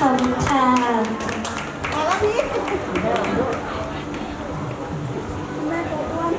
ขอบคุณค่ะแม่ตัอ้วน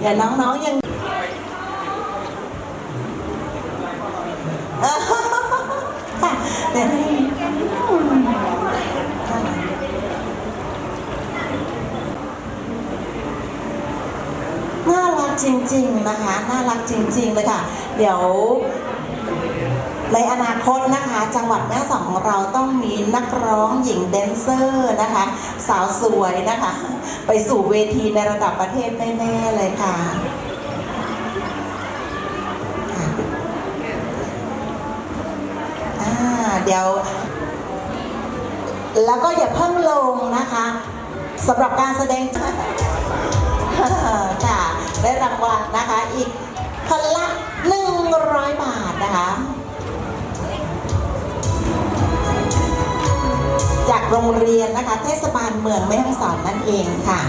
เดี๋ยวน้องๆยังเดี๋ยวน่ารักจริง ๆ นะคะ น่ารักจริง ๆ เลยค่ะ เดี๋ยว ในอนาคตนะคะ จังหวัดแม่ฮ่องสอนของเราต้องมีนักร้องหญิงแดนเซอร์นะคะ สาวสวยนะคะ ไปสู่เวทีในระดับประเทศแน่ๆเลยค่ะอ่าเดี๋ยว แล้วก็อย่าเพิ่งลงนะคะสำหรับการแสดงค่ะ ได้รางวัลนะคะอีกคนละ100 บาทนะคะ โรงเรียนนะคะ เทศบาลเมืองแม่ฮ่องสอนนั่นเองค่ะ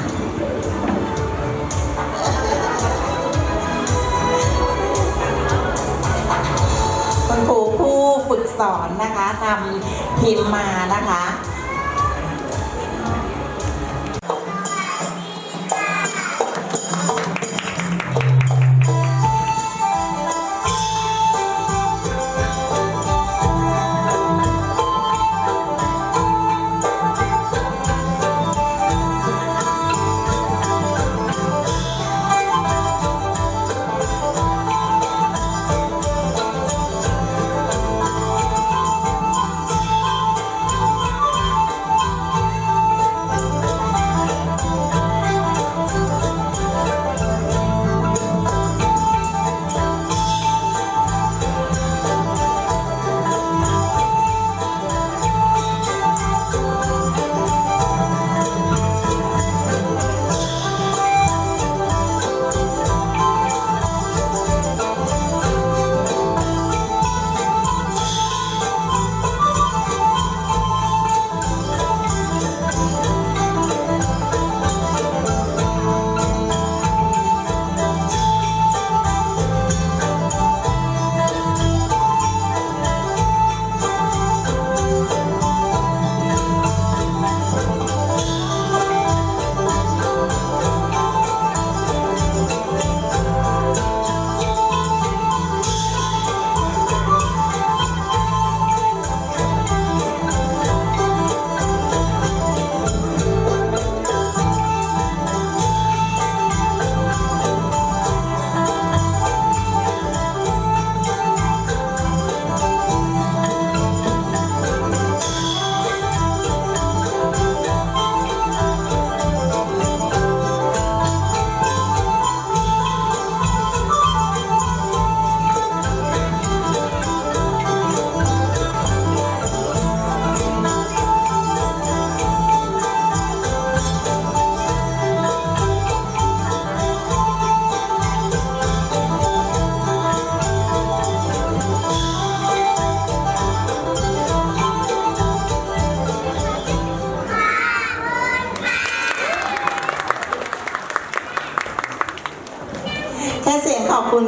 คุณครูผู้ฝึกสอนนะคะนำทีมมานะคะ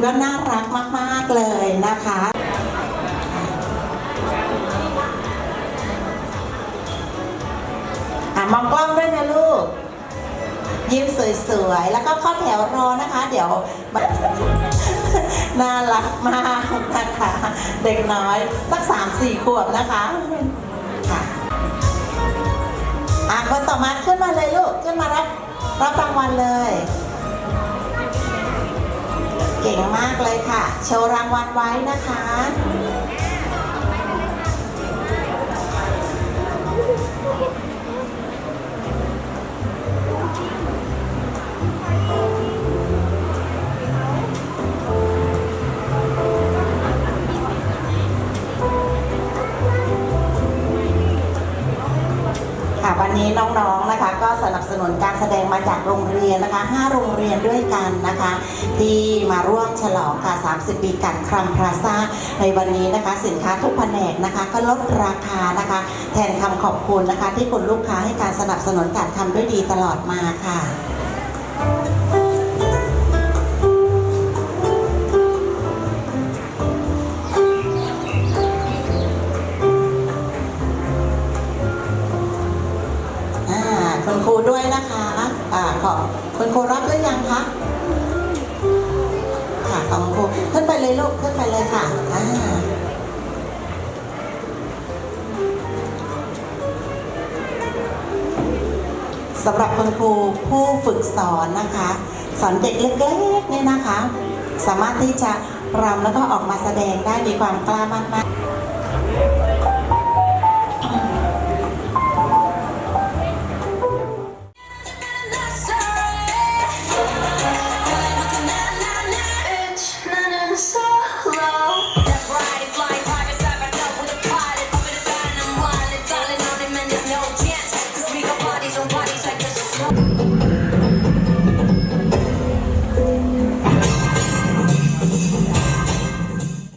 ก็น่ารักมาก ๆ เลยนะคะอะมองกล้องด้วยนะลูก ยิ้มสวยๆ แล้วก็เข้าแถวรอนะคะ เดี๋ยว น่ารักมากนะคะ เด็กน้อยสักสามสี่ขวบนะคะค่ะอะคนต่อมาขึ้นมาเลยลูก ขึ้นมารับรับรางวัลเลย เก่งมากเลยค่ะ โชว์รางวัลไว้นะคะ นับสนุนการแสดงมาจากโรงเรียนนะคะ 5 โรงเรียนด้วยกันนะคะ ที่มาร่วมฉลองค่ะ 30 ปีกันครัมพลาซ่าในวันนี้นะคะ สินค้าทุกแผนกนะคะ ก็ลดราคานะคะ แทนคำขอบคุณนะคะ ที่คุณลูกค้าให้การสนับสนุนการทำด้วยดีตลอดมาค่ะ คุณครูรับหรือยังคะค่ะของครูขึ้นไปเลยลูกขึ้นไปเลยค่ะอ่าสำหรับคุณครูผู้ฝึกสอนนะคะ สอนเด็กเล็กๆเนี่ยนะคะ สามารถที่จะรำแล้วก็ออกมาแสดงได้มีความกล้ามากๆ